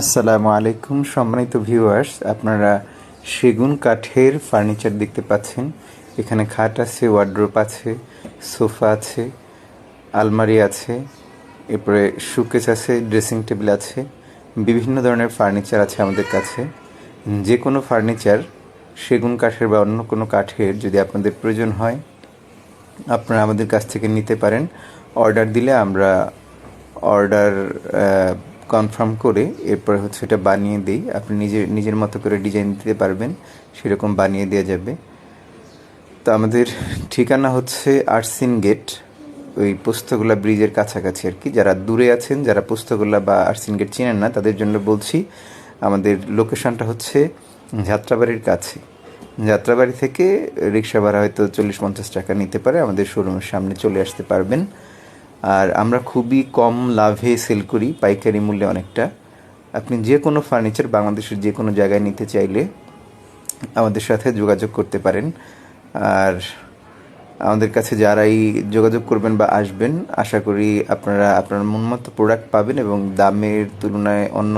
আসসালামু আলাইকুম, সম্মানিত ভিউয়ার্স আপনারা সেগুন কাঠের ফার্নিচার দেখতে পাচ্ছেন। এখানে খাট আছে ওয়ার্ড্রোপ আছে, সোফা আছে, আলমারি আছে, এরপরে সুকেস আছে ড্রেসিং টেবিল আছে, বিভিন্ন ধরনের ফার্নিচার আছে আমাদের কাছে। যে কোনো ফার্নিচার সেগুন কাঠের বা অন্য কোনো কাঠের যদি আপনাদের প্রয়োজন হয়, আপনারা আমাদের কাছ থেকে নিতে পারেন। অর্ডার দিলে আমরা অর্ডার কনফার্ম করে এরপরে হচ্ছে এটা বানিয়ে দিই। আপনি নিজে, নিজের মতো করে ডিজাইন দিতে পারবেন, সেরকম বানিয়ে দেওয়া যাবে। তো আমাদের ঠিকানা হচ্ছে আরসিন গেট, ওই পোস্তগোলা ব্রিজের কাছাকাছি আর কি। যারা দূরে আছেন, যারা পোস্তগোলা বা আরসিন গেট চেনেন না, তাদের জন্য বলছি, আমাদের লোকেশনটা হচ্ছে যাত্রাবাড়ির কাছে। যাত্রাবাড়ি থেকে রিক্সা ভাড়া হয়তো চল্লিশ পঞ্চাশ টাকা নিতে পারে, আমাদের শোরুমের সামনে চলে আসতে পারবেন। আর আমরা খুবই কম লাভে সেল করি, পাইকারি মূল্যে অনেকটা। আপনি যে কোনো ফার্নিচার বাংলাদেশের যে কোনো জায়গায় নিতে চাইলে আমাদের সাথে যোগাযোগ করতে পারেন। আর আমাদের কাছে যারাই যোগাযোগ করবেন বা আসবেন, আশা করি আপনারা, আপনার মন মতো প্রোডাক্ট পাবেন এবং দামের তুলনায় অন্য